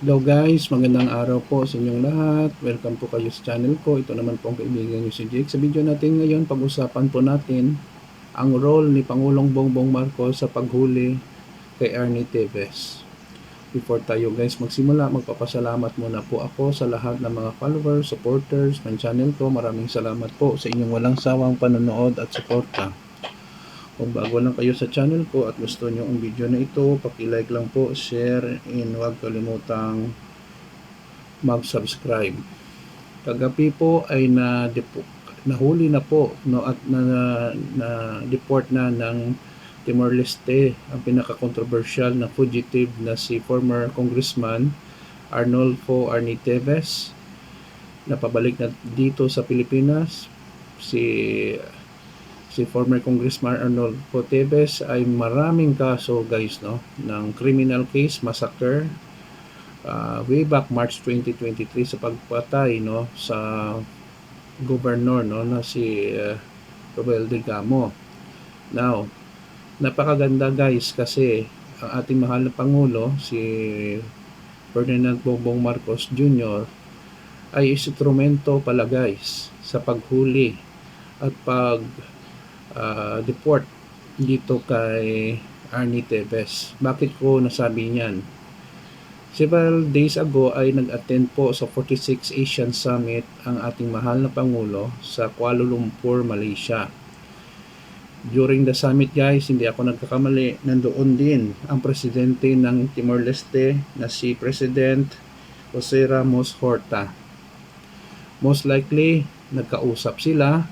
Hello guys, magandang araw po sa inyong lahat. Welcome po kayo sa channel ko. Ito naman po ang kaibigan niyo si Jake. Sa video natin ngayon, pag-usapan po natin ang role ni Pangulong Bongbong Marcos sa paghuli kay Ernie Teves. Before tayo guys magsimula, magpapasalamat muna po ako sa lahat ng mga followers, supporters ng channel ko. Maraming salamat po sa inyong walang sawang panonood at suporta. Kung bago lang kayo sa channel ko at gusto nyo ang video na ito, paki-like lang po, share, and huwag kalimutang mag-subscribe. Kagabi po ay na nahuli na po no at na, na deport na ng Timor Leste ang pinaka-controversial na fugitive na si former congressman Arnolfo Arniteves na pabalik na dito sa Pilipinas si si former Congressman Arnold Potebes ay maraming kaso guys no ng criminal case massacre uh, way back March 2023 sa pagpatay no sa governor no na si uh, Robel Digamo. Now, napakaganda guys kasi ang ating mahal na pangulo si Ferdinand Bongbong Marcos Jr. ay instrumento pala guys sa paghuli at pag uh, deport dito kay Arnie Teves. Bakit ko nasabi niyan? Several days ago ay nag-attend po sa 46 Asian Summit ang ating mahal na Pangulo sa Kuala Lumpur, Malaysia. During the summit guys, hindi ako nagkakamali, nandoon din ang presidente ng Timor-Leste na si President Jose Ramos Horta. Most likely, nagkausap sila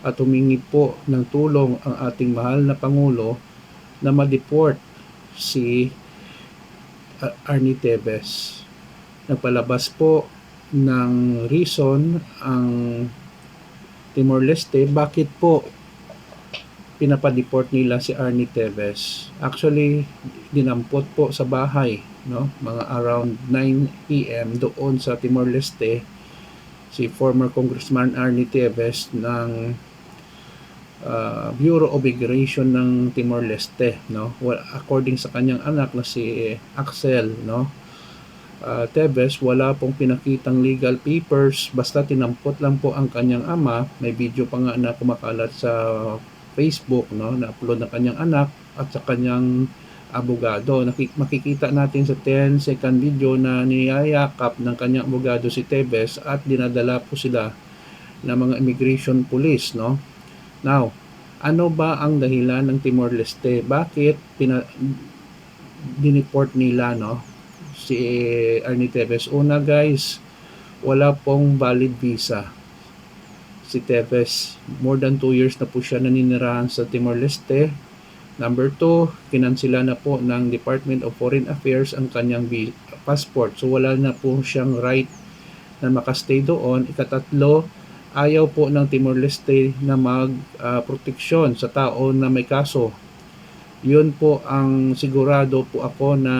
at humingi po ng tulong ang ating mahal na Pangulo na ma-deport si uh, Arnie Teves. Nagpalabas po ng reason ang Timor-Leste bakit po pinapadeport nila si Arnie Teves. Actually, dinampot po sa bahay, no? Mga around 9 p.m. doon sa Timor-Leste si former Congressman Arnie Teves ng uh, Bureau of Immigration ng Timor-Leste no? Well, according sa kanyang anak na si Axel no? Uh, Tebes wala pong pinakitang legal papers basta tinampot lang po ang kanyang ama. May video pa nga na kumakalat sa Facebook no? Na upload ng kanyang anak at sa kanyang abogado. Nakik- makikita natin sa 10 second video na niyayakap ng kanyang abogado si Tebes at dinadala po sila ng mga immigration police no Now, ano ba ang dahilan ng Timor-Leste? Bakit pina, diniport nila no? si Arnie Tevez? Una guys, wala pong valid visa si Tevez. More than 2 years na po siya naninirahan sa Timor-Leste. Number 2, kinansila na po ng Department of Foreign Affairs ang kanyang passport. So wala na po siyang right na makastay doon. Ikatatlo, ayaw po ng Timor-Leste na mag-proteksyon uh, sa tao na may kaso. Yun po ang sigurado po ako na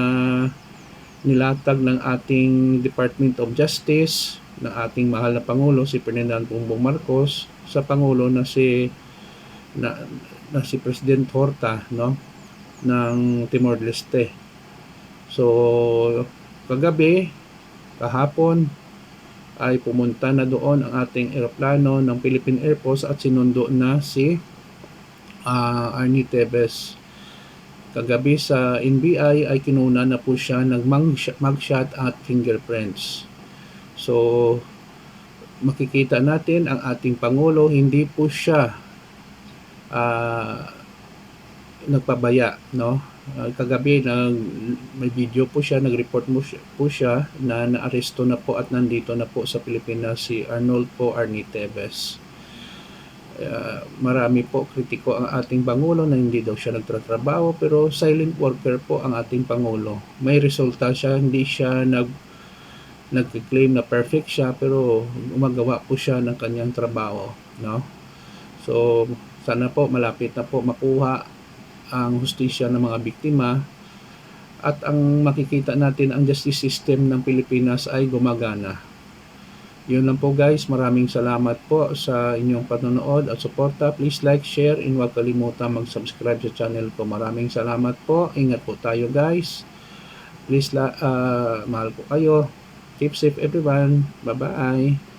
nilatag ng ating Department of Justice, ng ating mahal na Pangulo, si Ferdinand Bongbong Marcos, sa Pangulo na si na, na si President Horta no ng Timor-Leste. So kagabi kahapon ay pumunta na doon ang ating eroplano ng Philippine Air Force at sinundo na si uh, Arnie Tevez. Kagabi sa NBI ay kinuna na po siya ng mugshot at fingerprints. So, makikita natin ang ating Pangulo, hindi po siya uh, nagpabaya, no? Uh, kagabi na may video po siya, nag-report mo siya, po siya na naaresto na po at nandito na po sa Pilipinas si Arnold po Arnitebes. Uh, marami po kritiko ang ating Pangulo na hindi daw siya nagtatrabaho pero silent worker po ang ating Pangulo. May resulta siya, hindi siya nag nag-claim na perfect siya pero gumagawa po siya ng kanyang trabaho. No? So, sana po malapit na po makuha ang hustisya ng mga biktima at ang makikita natin ang justice system ng Pilipinas ay gumagana. Yun lang po guys, maraming salamat po sa inyong panonood at suporta. Please like, share, and huwag kalimutan mag-subscribe sa channel ko. Maraming salamat po. Ingat po tayo guys. Please, ah, mahal ko kayo. Keep safe everyone. Bye-bye.